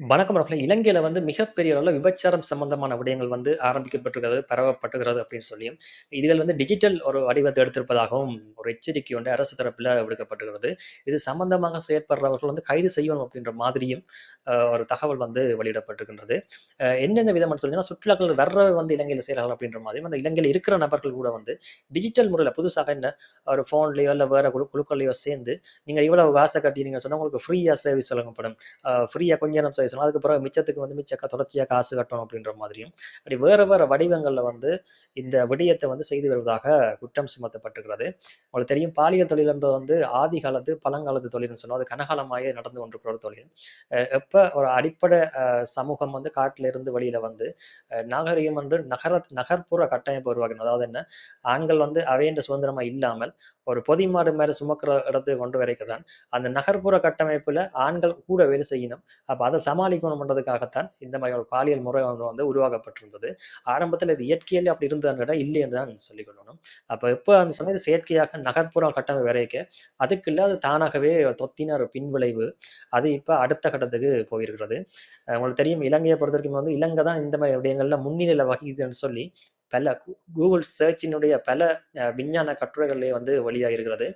வணக்கம் ரஃப்ல இலங்கையில வந்து மிகப்பெரிய அளவில் விபச்சாரம் சம்பந்தமான விடயங்கள் வந்து ஆரம்பிக்கப்பட்டிருக்கிறது, பரவப்பட்டுகிறது அப்படின்னு சொல்லியும், இதுகள் வந்து டிஜிட்டல் ஒரு வடிவத்தை எடுத்திருப்பதாகவும் ஒரு எச்சரிக்கை ஒன்று அரசு தரப்பில் விடுக்கப்பட்டிருக்கிறது. இது சம்பந்தமாக செயற்படுறவர்கள் வந்து கைது செய்யணும் அப்படின்ற மாதிரியும் ஒரு தகவல் வந்து வெளியிடப்பட்டிருக்கின்றது. என்னென்ன விதம்னு சொன்னீங்கன்னா, சுற்றுலாக்கள் வர்ற வந்து இலங்கையில் செய்கிறார்கள் அப்படின்ற மாதிரியும், அந்த இலங்கையில் இருக்கிற நபர்கள் கூட வந்து டிஜிட்டல் முறையில் புதுசாக என்ன ஒரு ஃபோன்லேயோ இல்லை வேற குழு குழுக்கள்லையோ சேர்ந்து, நீங்கள் இவ்வளவு காசை கட்டி நீங்கள் சொன்னால் உங்களுக்கு ஃப்ரீயாக சர்வீஸ் வழங்கப்படும். ஃப்ரீயாக ஃப்ரீயா கொஞ்ச நேரம் பேசணும் அதுக்கப்புறம் பிறகு மிச்சத்துக்கு வந்து மிச்சக்க தொடர்ச்சியாக காசு கட்டணும் அப்படின்ற மாதிரியும், அப்படி வேறு வேறு வடிவங்கள்ல வந்து இந்த விடயத்தை வந்து செய்து வருவதாக குற்றம் சுமத்தப்பட்டிருக்கிறது. உங்களுக்கு தெரியும் பாலியல் தொழில் என்பது வந்து ஆதி காலத்து, பழங்காலத்து தொழில்னு சொன்னோம் அது கனகாலமாக நடந்து கொண்டிருக்கிற ஒரு தொழில். எப்போ எப்ப ஒரு அடிப்படை சமூகம் வந்து காட்டிலிருந்து இருந்து வெளியில வந்து, நாகரிகம் என்று நகர நகர்ப்புற கட்டமைப்பு உருவாக்கணும். அதாவது என்ன, ஆண்கள் வந்து அவையென்ற சுதந்திரமா இல்லாமல், ஒரு பொதி மாடு மேல சுமக்கிற இடத்துக்கு கொண்டு வரைக்க தான், அந்த நகர்ப்புற கட்டமைப்புல ஆண்கள் கூட வேலை செய்யணும். அப்ப அத சமாளிக்கணும் பண்ணுறதுக்காகத்தான் இந்த மாதிரி ஒரு பாலியல் முறை வந்து உருவாக்கப்பட்டிருந்தது. ஆரம்பத்தில் இது இயற்கையிலே அப்படி இருந்ததான்னு இல்லை என்று தான் சொல்லிக் கொள்ளணும். அப்ப எப்ப அந்த சமயத்துல செயற்கையாக நகர்ப்புற கட்டம் வரைக்க, அதுக்குள்ள அது தானாகவே தொத்தின ஒரு பின்விளைவு, அது இப்போ அடுத்த கட்டத்துக்கு போயிருக்கிறது. உங்களுக்கு தெரியும் இலங்கைய பொறுத்தவரைக்கும் வந்து இலங்கை தான் இந்த மாதிரி விடயங்கள்ல முன்னிலை வகிக்குதுன்னு சொல்லி, பல கூகுள் சர்ச்சினுடைய பல விஞ்ஞான கட்டுரைகள்லேயே வந்து வழியாக இருக்கிறது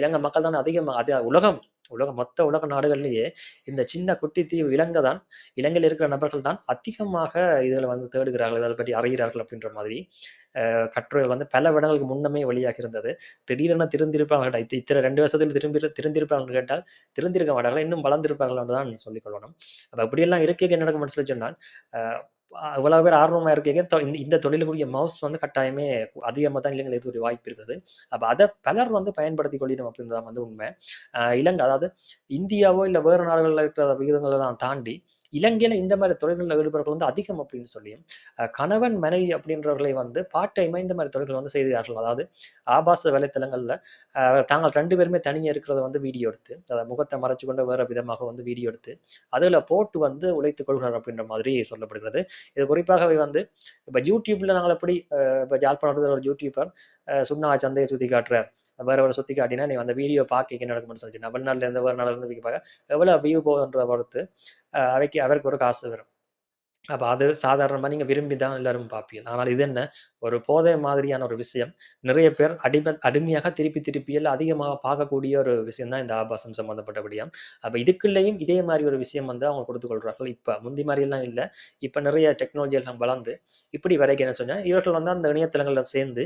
இலங்கை மக்கள் தான் அதிகமாக அது உலகம் உலக மொத்த உலக நாடுகள்லேயே இந்த சின்ன குட்டி தீவு இலங்கை தான் இலங்கையில் இருக்கிற நபர்கள் தான் அதிகமாக இதில் வந்து தேடுகிறார்கள், இதை பற்றி அறிகிறார்கள் அப்படின்ற மாதிரி கட்டுரைகள் வந்து பல வருடங்களுக்கு முன்னமே வெளியாகி இருந்தது. திடீரென திருந்திருப்பாங்க கேட்டால் இத்தனை ரெண்டு வருஷத்தில் திரும்பி திருந்திருப்பாங்கன்னு கேட்டால், திருந்திருக்க மாட்டார்கள். இன்னும் வளர்ந்திருப்பார்கள் என்று தான் சொல்லிக் கொள்ளணும். அப்ப இப்படியெல்லாம் இருக்கைக்கு என்ன நடக்கும் சொல்லி சொன்னால், அ இவ்வளவு பேர் ஆர்வமா இருக்கீங்க இந்த இந்த தொழிலுக்குரிய மவுஸ் வந்து கட்டாயமே அதிகமாக தான் இலங்கையில ஒரு வாய்ப்பு இருக்குது. அப்ப அதை பலர் வந்து பயன்படுத்தி கொள்ளிடும் அப்படின்றது வந்து உண்மை. அ இலங்கை அதாவது இந்தியாவோ இல்ல வேற நாடுகள்ல இருக்கிற விகிதங்கள எல்லாம் தாண்டி, இலங்கையில் இந்த மாதிரி தொழில்களில் ஈடுபவர்கள் வந்து அதிகம் அப்படின்னு சொல்லியும், கணவன், மனைவி அப்படின்றவர்களை வந்து பார்ட் டைமாக இந்த மாதிரி தொழில்கள் வந்து செய்கிறார்கள். அதாவது ஆபாச வலைத்தளங்கள்ல தாங்கள் ரெண்டு பேருமே தனியாக இருக்கிறத வந்து வீடியோ எடுத்து, அதாவது முகத்தை மறைச்சு கொண்டு வேற விதமாக வந்து வீடியோ எடுத்து, அதில் போட்டு வந்து உழைத்துக் கொள்கிறார் அப்படின்ற மாதிரி சொல்லப்படுகிறது. இது குறிப்பாகவே வந்து இப்போ யூடியூப்பில் நாங்கள் எப்படி இப்போ ஜாழ்ப்பாணத்தில் ஒரு யூடியூபர் சுண்ணா சந்தையை சுற்றி காட்டுறார். வேற ஒரு சுத்தி காட்டினா, நீ அந்த வீடியோ பார்க்க என்ன நடக்கும்னு சொல்லிட்டு வெளிநாட்டுல இருந்து ஒரு நாள் இருந்து பார்க்க எவ்வளவு வியூ போகுன்ற பொறுத்து, அவைக்கு அவருக்கு ஒரு காசு வரும். அப்ப அது சாதாரணமா நீங்க விரும்பி தான் எல்லாரும் பார்ப்பீங்க. ஆனால் இது என்ன, ஒரு போதை மாதிரியான ஒரு விஷயம். நிறைய பேர் அடிமை அடிமையாக திருப்பி திருப்பி எல்லாம் அதிகமாக பார்க்கக்கூடிய ஒரு விஷயம் தான் இந்த ஆபாசம் சம்மந்தப்பட்டபடியா அப்போ அப்ப இதுக்குள்ளேயும் இதே மாதிரி ஒரு விஷயம் வந்து அவங்க கொடுத்துக்கொள்கிறார்கள் கொள்றார்கள். இப்ப முந்தி மாரிலாம் இல்லை இப்ப நிறைய டெக்னாலஜி எல்லாம் வளர்ந்து, இப்படி வரைக்கும் என்ன சொன்னா, இவர்கள் வந்து அந்த இணையதளங்கள்ல சேர்ந்து,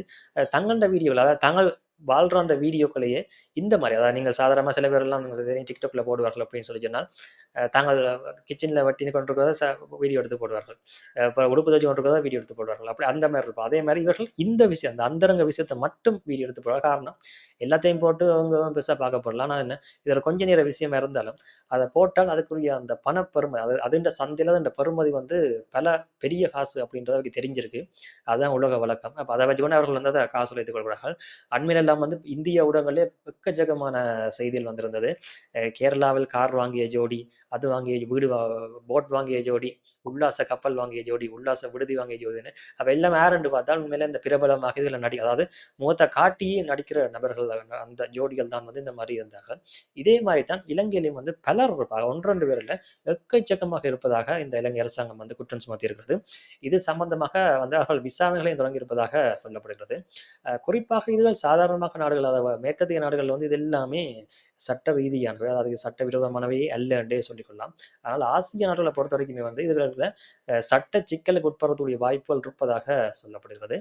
தங்களோட வீடியோவில் அதாவது தங்கள் வாழ்ற அந்த வீடியோக்களையே இந்த மாதிரி அதாவது நீங்கள் சாதாரணமாக சில பேர்லாம் டிக்டாக்ல போடுவார்கள் அப்படின்னு சொல்லி சொன்னால், தாங்கள் கிச்சனில் வட்டின்னு கொண்டிருக்கிறத ச வீடியோ எடுத்து போடுவார்கள். இப்போ உடுப்பு தச்சு கொண்டிருக்கிறதா வீடியோ எடுத்து போடுவார்கள். அப்படி அந்த மாதிரி இருக்கும். அதே மாதிரி இவர்கள் இந்த விஷயம், அந்த அந்தரங்க விஷயத்தை மட்டும் வீடியோ எடுத்து போடுவாங்க. காரணம், எல்லாத்தையும் போட்டு அவங்க பெருசாக பார்க்க போடலாம் ஆனால் என்ன, இதில் கொஞ்ச நேர விஷயமா இருந்தாலும், அதை போட்டால் அதுக்குரிய அந்த பணப்பெருமை, அது அதுண்ட சந்தையில் அந்த பெருமதி வந்து பல பெரிய காசு அப்படின்றது அவருக்கு தெரிஞ்சிருக்கு. அதுதான் உலக வழக்கம். அப்போ அதை வச்சுக்கொண்டு அவர்கள் வந்து அதை காசு உழைத்துக் கொள்கிறார்கள். அண்மையில் எல்லாம் வந்து இந்திய ஊடகங்களே எக்கச்சக்கமான செய்திகள் வந்திருந்தது. கேரளாவில் கார் வாங்கிய ஜோடி, அது வாங்கிய வீடு வா போட் வாங்கிய ஜோடி, உல்லாச கப்பல் வாங்கிய ஜோடி, உல்லாச விடுதி வாங்கிய ஜோடின்னு, அப்ப எல்லாம் யாருன்னு பார்த்தால் உண்மையிலே இந்த பிரபலமாக இதுல நடி அதாவது முகத்தை காட்டியே நடிக்கிற நபர்கள் அந்த ஜோடிகள் தான் வந்து இந்த மாதிரி இருந்தார்கள். இதே மாதிரி தான் இலங்கையிலும் வந்து பலர் இருப்பாங்க. 1, 2 எக்கச்சக்கமாக இருப்பதாக இந்த இலங்கை அரசாங்கம் வந்து குற்றம் சுமத்தியிருக்கிறது. இது சம்பந்தமாக வந்து அவர்கள் விசாரணைகளையும் தொடங்கி இருப்பதாக சொல்லப்படுகிறது. குறிப்பாக இதுகள் சாதாரணமாக நாடுகள் அதாவது மேற்கத்திய நாடுகள் வந்து இது எல்லாமே சட்ட ரீதியானவை. அதாவது சட்டவிரோதமானவை அல்ல என்றே சொல்லிக்கொள்ளலாம் ஆனால் ஆசிய நாடுகள பொறுத்தவரைக்குமே வந்து இதுல அ சட்ட சிக்கலுக்கு உட்படுறதுடைய வாய்ப்புகள் இருப்பதாக சொல்லப்படுகிறது.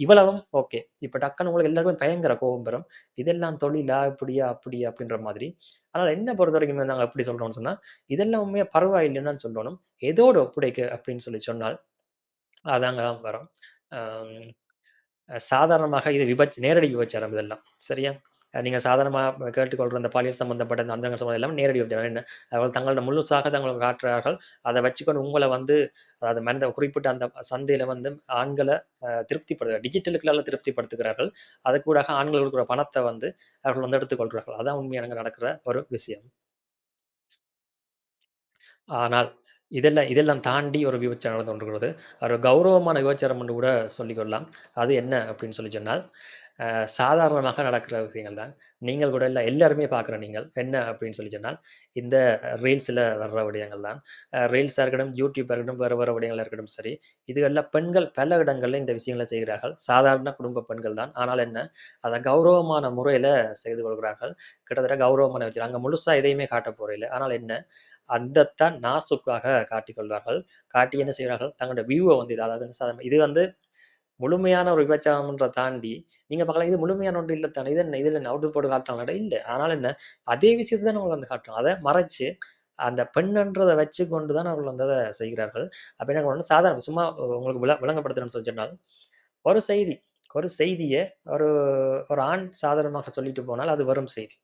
இவ்வளவும் ஓகே. இப்போ டக்குன்னு உங்களுக்கு எல்லாருக்கும் பயங்கர கோபம் பெறும் இதெல்லாம் தொழிலா? இப்படியா? அப்படியா? அப்படின்ற மாதிரி. அதனால் என்ன பொறுத்த வரைக்கும் நாங்கள் எப்படி சொல்கிறோம்னு சொன்னால் இதெல்லாம் உண்மையாக பரவாயில்லைன்னு சொல்லணும். எதோடு ஒப்படைக்க அப்படின்னு சொல்லி சொன்னால், அதாங்க தான் வரும். சாதாரணமாக இது விபச் நேரடி விபச்சாரம் இதெல்லாம். சரியா? நீங்கள் நீங்க கேட்டுக்கொள்கிற கேட்டுக்கொள்ற அந்த பாலியல் சம்பந்தப்பட்ட அந்த அந்தங்கள் சம்மந்தம் எல்லாமே நேரடி விபச்சாரம். என்ன அவர்கள் தங்களோட முழுசாக தங்கள காட்டுறார்கள். அதை வச்சுக்கொண்டு உங்களை வந்து அதாவது மனித குறிப்பிட்ட அந்த சந்தையில வந்து ஆண்களை அ திருப்திப்படுத்த டிஜிட்டலுக்குள்ளால திருப்திப்படுத்துகிறார்கள். அதுக்கூடாக ஆண்கள் குடுக்குற பணத்தை வந்து அவர்கள் வந்து எடுத்துக்கொள்கிறார்கள் அதான் உண்மையான நடக்கிற ஒரு விஷயம். ஆனால், இதெல்லாம் இதெல்லாம் தாண்டி ஒரு விபச்சாரம் நடந்து கொண்டிருக்கிறது. ஒரு கௌரவமான விபச்சாரம் என்று கூட சொல்லிக் கொள்ளலாம். அது என்ன அப்படின்னு சொல்லி சொன்னால், சாதாரணமாக நடக்கிற விஷயங்கள் தான். நீங்கள் கூட இல்லை எல்லாருமே பார்க்குற நீங்கள். என்ன அப்படின்னு சொல்லி சொன்னால், இந்த ரீல்ஸில் வர்ற விடயங்கள் தான். ரீல்ஸாக இருக்கட்டும், யூடியூப்பாக இருக்கட்டும், வேறு வேறு விடயங்களாக இருக்கட்டும் சரி, இதுகளில் பெண்கள் பல இடங்களில் இந்த விஷயங்களை செய்கிறார்கள். சாதாரண குடும்ப பெண்கள் தான். ஆனால் என்ன, அதை கௌரவமான முறையில் செய்து கொள்கிறார்கள். கிட்டத்தட்ட கௌரவமான வச்சு அங்கே முழுசாக எதையுமே காட்ட போறதில்ல. ஆனால் என்ன, அந்தத்தான் நாசுக்காக காட்டிக் கொள்வார்கள். காட்டி என்ன செய்கிறார்கள், தங்களோட வியூவை வந்து இது அதாவது சாதாரண இது வந்து முழுமையான ஒரு விபச்சாரம்ன்றத தாண்டி, நீங்க பார்க்கலாம் இது முழுமையான ஒன்று இல்ல தானே. இது என்ன இதுல என்ன போட்டு காட்டுறாங்களா இல்ல. அதனால என்ன, அதே விஷயத்தை தான் அவங்க வந்து காட்டுறோம் அதை மறைச்சு, அந்த பெண்ன்றதை வச்சு கொண்டு தான் அவர்கள் வந்து அதை செய்கிறார்கள். அப்ப என்ன பண்ணணும், சாதாரண சும்மா உங்களுக்கு விள விளங்கப்படுத்துறேன்னு சொல்லி சொன்னால், ஒரு செய்தி ஒரு செய்தியை ஒரு ஒரு ஆண் சாதாரணமாக சொல்லிட்டு போனால் அது வரும் செய்தி.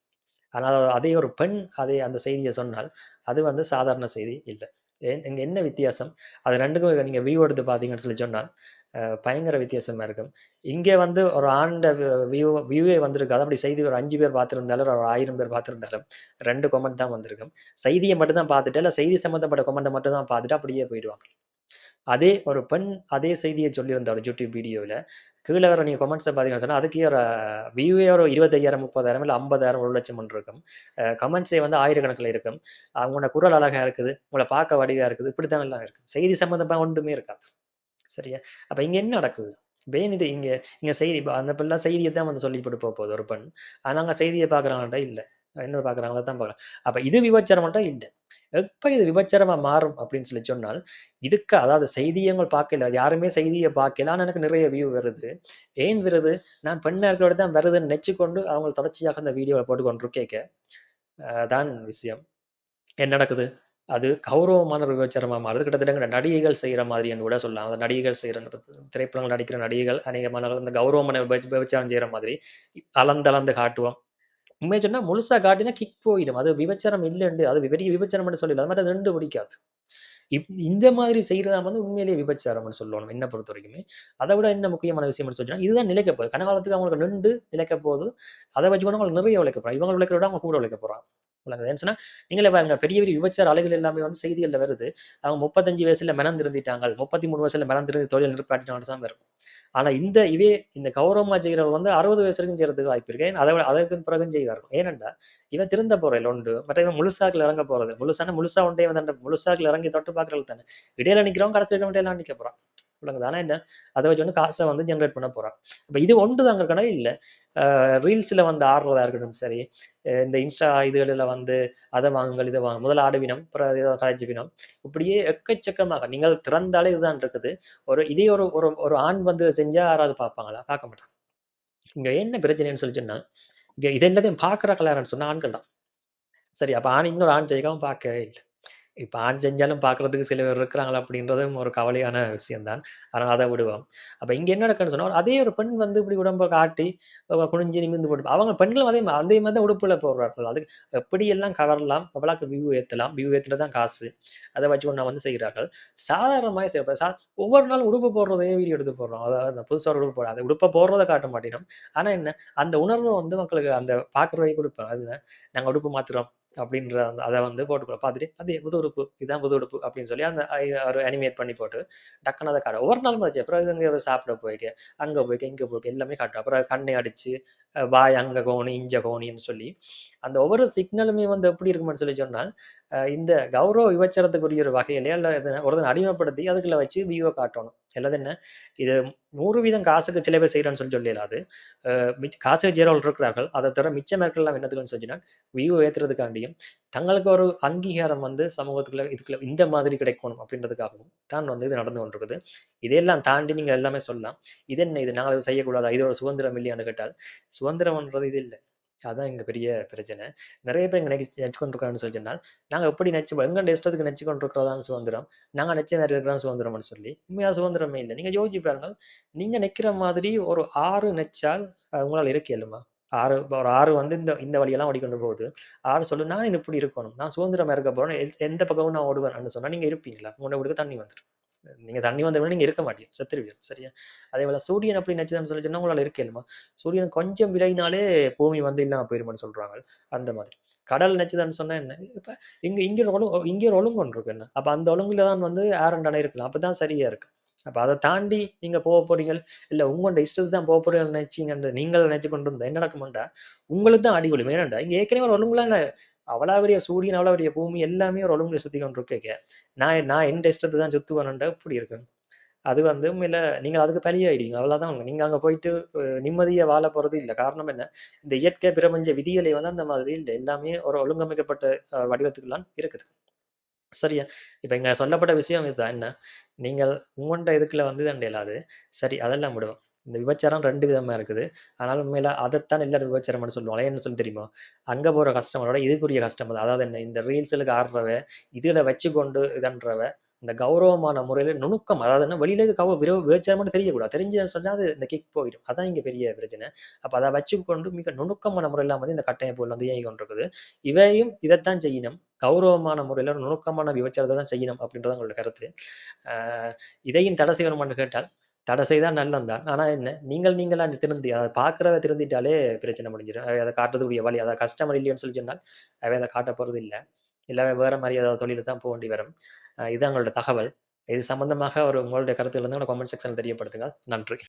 ஆனால் அதே ஒரு பெண் அதே அந்த செய்தியை சொன்னால், அது வந்து சாதாரண செய்தி இல்ல. ஏன் இங்க என்ன வித்தியாசம்? அது 2க்கும் நீங்க வியூ எடுத்து பார்த்தீங்கன்னு சொல்லி சொன்னால், பயங்கர வித்தியாசமா இருக்கும். இங்கே வந்து ஒரு ஆண்ட வியூ வியூவே வந்திருக்காது. அப்படி செய்தி ஒரு அஞ்சு பேர் பார்த்திருந்தாலும், ஒரு ஆயிரம் பேர் பார்த்திருந்தாலும், ரெண்டு கொமெண்ட் தான் வந்திருக்கும். செய்தியை மட்டும் தான் பார்த்துட்டு, இல்லை செய்தி சம்மந்தப்பட்ட கொமெண்ட்டை மட்டும் தான் பார்த்துட்டு அப்படியே போயிடுவாங்க. அதே ஒரு பெண் அதே செய்தியை சொல்லியிருந்தா ஒரு யூடியூப் வீடியோவில் கீழே வர நீங்கள் கொமெண்ட்ஸை பார்த்தீங்கன்னு சொன்னால் அதுக்கே ஒரு வியூவே ஒரு 20,000, 30,000 இல்ல 50,000, 1,00,000 இருக்கும். கமெண்ட்ஸே வந்து ஆயிரக்கணக்கில இருக்கும். அவங்களோட குரல் அழகா இருக்குது, உங்களை பார்க்க வடிவா இருக்குது, இப்படித்தான் எல்லாம் இருக்கும். செய்தி சம்மந்தமா ஒன்றுமே இருக்காது. சரியா? அப்போ இங்கே என்ன நடக்குது? வேன் இது இங்கே இங்கே செய்தி அந்த பிள்ளை செய்தியை தான் வந்து சொல்லிவிட்டு போக போகுது ஒரு பெண். ஆனால் அங்கே செய்தியை பார்க்குறாங்களாட்டா இல்லை என்ன பார்க்குறாங்களோ தான் பார்க்குறாங்க. அப்போ இது விபச்சாரமாட்டா இல்லை எப்போ இது விபச்சாரமா மாறும் அப்படின்னு சொல்லி சொன்னால், இதுக்கு அதாவது செய்திய அவங்க பார்க்கல. யாருமே செய்தியை பார்க்கலான்னு எனக்கு நிறைய வியூ வருது. ஏன் வருது? நான் பெண்ணா தான் வருதுன்னு நெச்சுக்கொண்டு அவங்க தொடர்ச்சியாக அந்த வீடியோவில் போட்டு கொண்டிருக்கேக்க, தான் விஷயம். என்ன நடக்குது? அது கௌரவமான ஒரு விபச்சாரமா மாறுது. கிட்டத்தட்ட நடிகைகள் செய்யற மாதிரி என்று கூட சொல்லலாம். அந்த நடிகைகள் செய்ற திரைப்படங்கள் நடிக்கிற நடிகைகள் அநேகமான இந்த கௌரவமான விபச்சாரம் செய்கிற மாதிரி அளந்து அளந்து காட்டுவோம். உண்மையை சொன்னா முழுசா காட்டினா கிக் போயிடும். அது விபச்சாரம் இல்லைண்டு அது பெரிய விபச்சாரம்னு சொல்லல. அது மாதிரி அது 2 பிடிக்காது. இப் இந்த மாதிரி செய்கிறதா வந்து உண்மையிலேயே விபச்சாரம்னு சொல்லணும். என்ன பொறுத்தவரைக்குமே. அதை விட என்ன முக்கியமான விஷயம்னு சொன்னால் இதுதான் நிலைக்க போகுது. கனகாலத்துக்கு அவங்களுக்கு நிண்டு நிலைக்க போகுது. அதை வச்சு கூட அவங்க நிறைய உழைக்க போறாங்க. இவங்க உழைக்கிறோட விட அவங்க கூட உழைக்க போகிறான் விளங்குதா? ஏன்னு நீங்களே பாருங்க பெரிய பெரிய விபச்சார அலைகள் எல்லாமே வந்து செய்திகள்ல வருது. அவங்க 35 வயசுல மனம் திருந்திட்டாங்க. 33 வயசுல மனம் திருந்தி தொழில் நிப்பாட்டினாங்கன்னு தான் வரும். ஆனா இந்த இவே இந்த கௌரவமா செய்றவ வந்து 60 வயசு வரைக்கும் செய்யறதுக்கு வாய்ப்பு இருக்கு. ஏன் அதற்கு பிறகும் செய்வார்கள். ஏனென்றா, இவன் திருந்த போறதில்ல ஒன்று. மற்ற இவன் முழுசாக்கில் இறங்க போறது. முழுசான முழுசா ஒன்றே வந்து முழுசாக்குல இறங்கி தொட்டு பாக்குறது தானே. இடையில நிக்கிறவன் கடைசி வரைக்கும் இடையில நிக்க போறான். விளங்குதா? ஆனா என்ன? அதை வச்சு வந்து காசை வந்து ஜென்ரேட் பண்ண போறான். இப்போ இது ஒன்று தாங்க இருக்கணும் இல்ல. ரீல்ஸில் ரீல்ஸ்ல வந்து ஆடுறதா இருக்கட்டும் சரி, இந்த இன்ஸ்டா இதுகளில் வந்து அதை வாங்குங்கள், இதை வாங்க முதல்ல ஆடுவினம், அப்புறம் ஏதோ கதைச்சுவினம். இப்படியே எக்கச்சக்கமாக நீங்கள் திறந்தாலே இதுதான் இருக்குது. ஒரு இதே ஒரு ஒரு ஒரு ஆண் வந்து செஞ்சால் யாராவது பார்ப்பாங்களா? பார்க்க மாட்டான் இங்க என்ன பிரச்சனைன்னு சொல்லி சொன்னா, இங்க இது எல்லாத்தையும் பார்க்குறாங்களா கல்யாணம்னு சொன்னா ஆண்கள் தான். சரி அப்ப ஆண் இன்னொரு ஆண் செய்யாம பார்க்கவே இல்லை இப்போ ஆண் செஞ்சாலும் பார்க்குறதுக்கு சில பேர் இருக்கிறாங்களா அப்படின்றதும் ஒரு கவலையான விஷயம்தான் அதனால் அதை விடுவோம். அப்போ இங்கே என்ன நடக்குன்னு சொன்னால் அதே ஒரு பெண் வந்து இப்படி உடம்ப காட்டி, குனிஞ்சு நிமிர்ந்து போட்டு அவங்க பெண்களும் அதே மாதிரி அதே மாதிரி தான் உடுப்பில் போடுறார்கள். அதுக்கு எப்படியெல்லாம் கவரலாம், எவ்வளோக்கு வியூ ஏற்றலாம் வியூ ஏத்துனா தான் காசு. அதை வச்சு ஒன்று வந்து செய்கிறார்கள். சாதாரணமாக செய்ய சா ஒவ்வொரு நாளும் உடுப்பு போடுறதையும் வீடியோ எடுத்து போடுறோம். அதாவது புதுசாக உடுப்பு போடுறோம். அதை உடுப்பை போடுறத காட்ட மாட்டேங்கிறோம். ஆனால் என்ன, அந்த உணர்வை வந்து மக்களுக்கு அந்த பார்க்குறவங்களுக்கு கொடுப்பேன் அதுதான் நாங்கள் உடுப்பு மாத்துறோம். அப்படின்ற அந்த அதை வந்து போட்டுக்குவோம். பார்த்துட்டு, "அது புது உடுப்பு. இதுதான் புது உடுப்பு" அப்படின்னு சொல்லி அந்த ஒரு அனிமேட் பண்ணி போட்டு, டக்குன்னு அதை காட்டும் ஒவ்வொரு நாளும் ஆச்சு. அப்புறம் இங்கே சாப்பிட போயிக்க, அங்கே போயிக்க, இங்கே போய்க்க எல்லாமே காட்டுவோம். அப்புறம் கண்ணை அடிச்சு, வாய் அங்க கோணி, இஞ்ச கோணின்னு சொல்லி, அந்த ஒவ்வொரு சிக்னலுமே வந்து எப்படி இருக்கும்னு சொல்லி சொன்னால், இந்த கௌரவ விபச்சாரத்துக்குரிய ஒரு வகையிலே அல்ல ஒருத்தன அடிமைப்படுத்தி அதுக்குள்ள வச்சு வியூவை காட்டணும். அல்லது என்ன, இது 100% காசுக்கு சில பேர் செய்கிறேன்னு சொல்லி சொல்ல இயலாது. அ காசுக்கு இருக்கிறார்கள். அதை தவிர மிச்சம் இருக்கிறதெல்லாம் என்னத்துக்குன்னு சொன்னால் வியூ ஏற்றுறதுக்காண்டியும் தங்களுக்கு ஒரு அங்கீகாரம் வந்து சமூகத்துக்குள்ள இதுக்குள்ள இந்த மாதிரி கிடைக்கணும் அப்படின்றதுக்காகவும் தான் வந்து இது நடந்து கொண்டிருக்குது. இதையெல்லாம் தாண்டி நீங்கள் எல்லாமே சொல்லலாம். இது என்ன இது நாங்கள் இத செய்யக்கூடாதா? இதோட சுதந்திரம் இல்லையான்னு கேட்டால், சுதந்திரம்ன்றது இது இல்லை அதான் எங்கள் பெரிய பிரச்சனை. நிறைய பேர் இங்க நெனச்சு நினச்சி கொண்டிருக்காங்கன்னு சொல்லி சொன்னால், நாங்கள் எப்படி நினச்சி எங்கள் இஷ்டத்துக்கு நினச்சி கொண்டிருக்கிறது சுதந்திரம். நாங்கள் நினச்சி நிறைய சுதந்திரம்னு சொல்லி. உண்மையாக சுதந்திரமே இல்லை நீங்கள் யோசிச்சு பாருங்கள். நீங்கள் நிற்கிற மாதிரி ஒரு ஆறு நினச்சால் உங்களால் இருக்க இயலுமா? ஆறு ஒரு ஆறு வந்து இந்த இந்த வழியெல்லாம் ஓடிக்கொண்டு போகுது. ஆறு சொல்லு "நான் இப்படி இருக்கணும். நான் சுதந்திரமாக இருக்க போகிறேன் எஸ் எந்த பக்கமும் நான் ஓடுவேன் சொன்னால் நீங்கள் இருப்பீங்களா? உங்களை விடுக்க தண்ணி வந்துடும் நீங்க தண்ணி வந்த உடனே நீங்க இருக்க மாட்டீங்க. செத்துருவீங்க. சரியா? அதே போல் சூரியன் அப்படி நச்சுதான் சொல்லி சொன்னா உங்களால இருக்க சூரியன் கொஞ்சம் விலகினாலே பூமி வந்து இல்லாமல் போயிரும்னு சொல்றாங்க. அந்த மாதிரி. கடல் நச்சுதான் சொன்னா என்ன? இப்ப இங்க இங்கே ஒரு இங்கே ஒரு ஒழுங்கு ஒன்று இருக்கு என்ன? அப்போ அந்த ஒழுங்குல தான் வந்து ஏர் அணை இருக்கலாம். அப்பதான் சரியா இருக்கு. அப்போ அதை தாண்டி நீங்க போக போறீங்க இல்லை உங்களோட இஷ்டத்துக்கு தான் போக போறீங்கன்னு நினைச்சீங்கன்னு நீங்கள் நினைச்சு கொண்டு இருந்தா என்ன நடக்குமாண்டா உங்களுக்கு தான் அடி விழும். ஏனென்றா, இங்க ஏற்கனவே ஒரு ஒழுங்குலான அவ்வளோ பெரிய சூரியன், அவ்வளோ பெரிய பூமி எல்லாமே ஒரு ஒழுங்கு சுற்றி கொண்டு நான் நான் எந்த இஷ்டத்தை தான் சுத்துவேன்ன்றா இப்படி இருக்கு அது வந்து இல்லை நீங்கள் அதுக்கு பலியாயிடுங்க அவ்வளோதான் நீங்கள் அங்கே போயிட்டு நிம்மதியை வாழ போகிறது இல்லை காரணம் என்ன? இந்த இயற்கை பிரபஞ்ச விதிகளை வந்து அந்த மாதிரி இல்லை எல்லாமே ஒரு ஒழுங்கமைக்கப்பட்ட அ இருக்குது. சரியா? இப்போ இங்கே சொல்லப்பட்ட விஷயம் இதுதான் என்ன? நீங்கள் உங்கள்கிட்ட இதுக்குள்ள வந்து தாண்ட அது சரி அதெல்லாம் விடுவோம். இந்த விபச்சாரம் ரெண்டு விதமாக இருக்குது. அதனால் உண்மையில் அதைத்தான் எல்லாரும் விபச்சாரம்னு சொல்லுவாங்க. என்ன சொல்லி தெரியுமா? அங்கே போகிற கஸ்டமரோட இதுக்குரிய கஸ்டமர். அதாவது என்ன? இந்த ரீல்ஸ்களுக்கு ஆடுறவ, இதுல வச்சுக்கொண்டு இதன்றவ, இந்த கௌரவமான முறையில் நுணுக்கம் அதாவது என்ன வெளியில கவ விரோ விபச்சாரம்னு தெரியக்கூடாது. தெரிஞ்சு சொன்னால் அது இந்த கிக் போயிடும். அதான் இங்கே பெரிய பிரச்சனை. அப்போ அதை வச்சு வச்சுக்கொண்டு மிக நுணுக்கமான முறையில் வந்து இந்த கட்டமைப்பு வந்து இயங்கி கொண்டிருக்குது. இவையும் இதைத்தான் செய்யணும். கௌரவமான முறையில் நுணுக்கமான விபச்சாரத்தை தான் செய்யணும் அப்படின்றது தான் கருத்து. இதையும் தடை செய்யணுமான்னு கேட்டால், தடை செய்தால் நல்லம் தான். ஆனால் என்ன? நீங்கள் நீங்களா திருந்தி அதை பார்க்குறத திருந்திட்டாலே பிரச்சனை முடிஞ்சிடும் அதை காட்டுறதுக்குரிய வழி அதாவது கஸ்டமர் இல்லைன்னு சொல்லி சொன்னால், அவ அதை காட்டப் போகிறது இல்லை இல்லை வேறு மாதிரி ஏதாவது தொழில் தான் போக வேண்டி வரும். இதுதான் உங்களோட தகவல். இது சம்மந்தமாக ஒரு உங்களுடைய கருத்துக்கள் இருந்தா கமெண்ட் செக்ஷனில் தெரியப்படுத்துங்க. நன்றி.